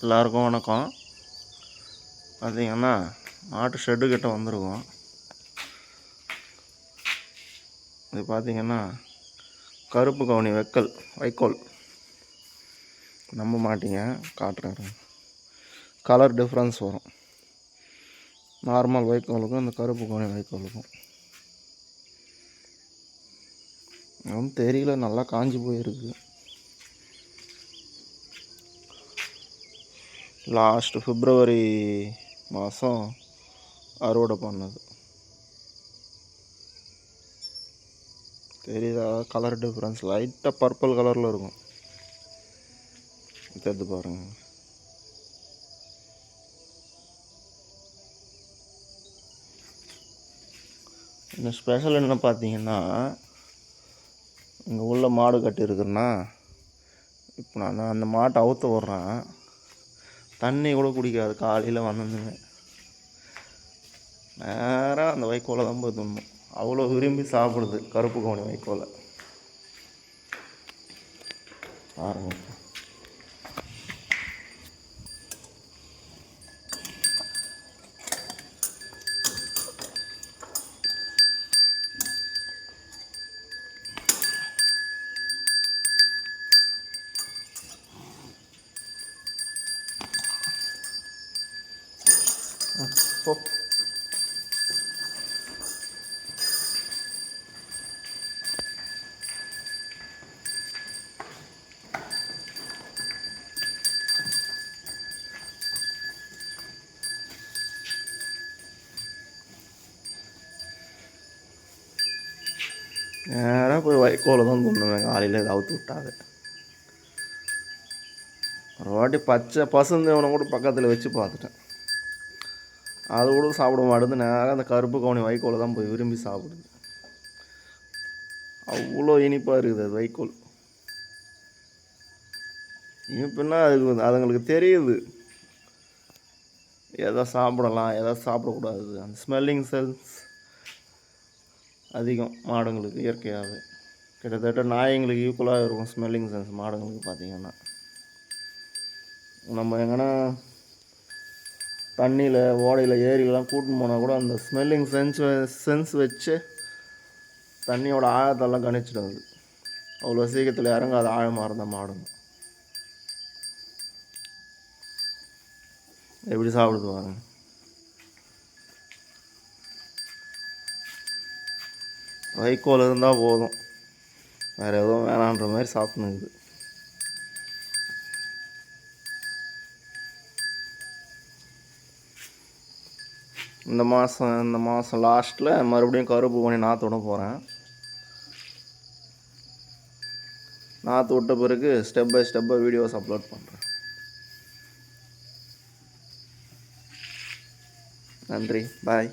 எல்லாருக்கும் வணக்கம். பார்த்தீங்கன்னா மாட்டு ஷெட்டு கிட்ட வந்திருக்கோம். இது பார்த்தீங்கன்னா கருப்பு கவுனி வெக்கல் வைக்கோல். நம்ப மாட்டிங்க காட்டுறாரு. கலர் டிஃப்ரென்ஸ் வரும். நார்மல் வைக்கோலுக்கும் இந்த கருப்பு கவுனி வைக்கோலுக்கும். ஒன்றும் தெரியல நல்லா காஞ்சி போயிருக்கு. லாஸ்ட் பிப்ரவரி மாதம் அறுவடை பண்ணது. தெரியுதா? கலர் டிஃப்ரென்ஸ் லைட்டாக பர்பிள் கலரில் இருக்கும். தெரிஞ்சு பாருங்க. இந்த ஸ்பெஷல் என்ன பார்த்தீங்கன்னா இங்கே உள்ள மாடு கட்டி இருக்குன்னா இப்போ நான் அந்த மாட்டை அவுத்து விட்றேன். தண்ணி கூட குடிக்காது. காலையில் வந்ததுங்க நேராக அந்த வைக்கோலை தான் போய் தின்னும் அவ்வளோ விரும்பி சாப்பிடுது கருப்பு கவுனி வைக்கோலை. பாருங்கள் போ. நேராக போய் வைக்கோல தான் தூண்டுவேன் காலையில் இதை அவுத்து விட்டாது ஒரு வாட்டி பச்சை பசுந்தேவனை கூட பக்கத்தில் வச்சு பார்த்துட்டேன். அது கூட சாப்பிட மாட்டேது நேராக அந்த கருப்பு கவுனி வைக்கோலை தான் போய் விரும்பி சாப்பிடுது. அவ்வளோ இனிப்பாக இருக்குது அது வைக்கோல். இனிப்புன்னா அதுக்கு அதுங்களுக்கு தெரியுது. எதை சாப்பிடலாம் எதை சாப்பிடக்கூடாது. அந்த ஸ்மெல்லிங் செல்ஸ் அதிகம் மாடுங்களுக்கு இயற்கையாகவே கிட்டத்தட்ட நாயங்களுக்கு ஈக்குவலாக இருக்கும் ஸ்மெல்லிங் சென்ஸ் மாடுங்களுக்கு பார்த்தீங்கன்னா. நம்ம எங்கன்னா தண்ணியில் ஓடையில் ஏரியிலலாம் கூட்டின்னு போனால் கூட அந்த ஸ்மெல்லிங் சென்ஸ் சென்ஸ் வச்சு தண்ணியோட ஆழத்தெல்லாம் கணிச்சிடும் அது. அவ்வளோ சீக்கிரத்தில் இறங்காத ஆழமாக இருந்த மாடுங்க எப்படி சாப்பிடுது பாருங்க. வைக்கோல் இருந்தால் போதும். வேறு எதுவும் வேணான்ற மாதிரி சாப்பிட்ணுக்குது இந்த மாதம் இந்த மாதம் லாஸ்ட்டில் மறுபடியும் கருப்பு பண்ணி நாற்று விட போகிறேன் நாற்று விட்ட பிறகு ஸ்டெப் பை ஸ்டெப்பாக வீடியோஸ் அப்லோட் பண்ணுறேன் நன்றி. பாய்